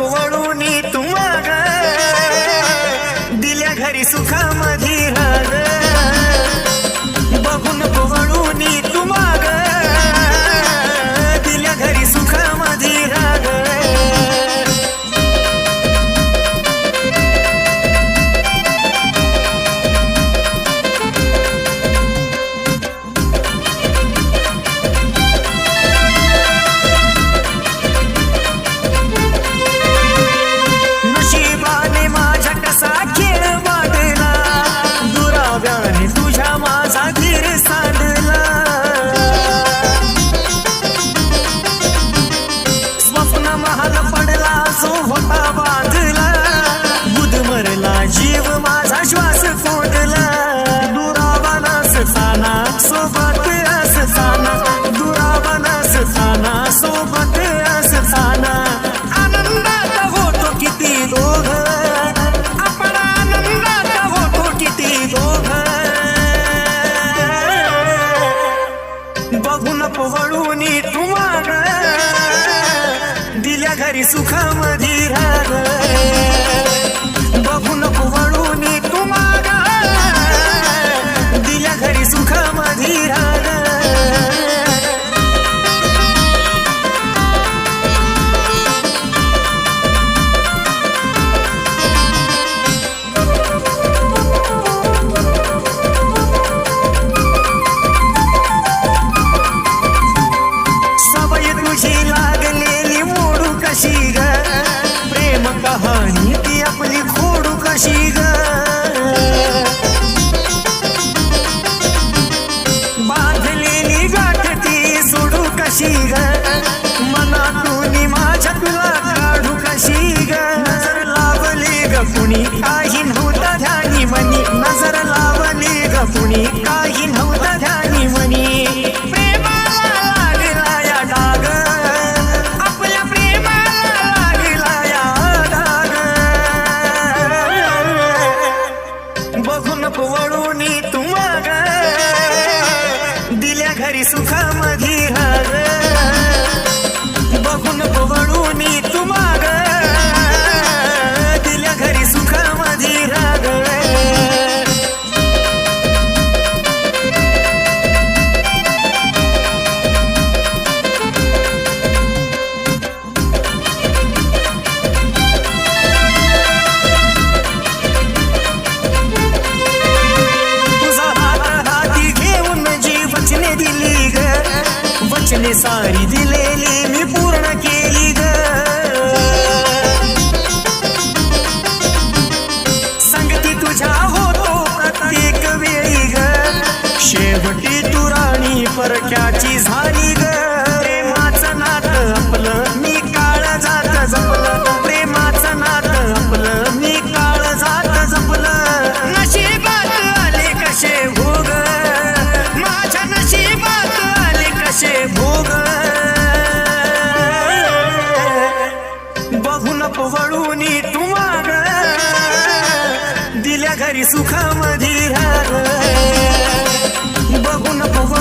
કોવળું तरी सुखामधी राग बघू नको वळून तू माग दिल्या घरी सुखामधी राग कुणी काही नव्हता ध्यानी मनी नजर लावली ग कुणी. काही नव्हता ध्यानी मनी प्रेमाला लागला या डाग. आपल्या प्रेमाला लागला या डाग. बघून तू माग. दिल्या घरी सुखा वचने दिलेली मी पूर्ण केली ग. संगती तुझ्या होतो प्रत्येक वेळी ग. शेवटी तुराणी परक्याची झाली. बघून वळून तू माग. दिल्या घरी सुखामधी राग. बघून वळून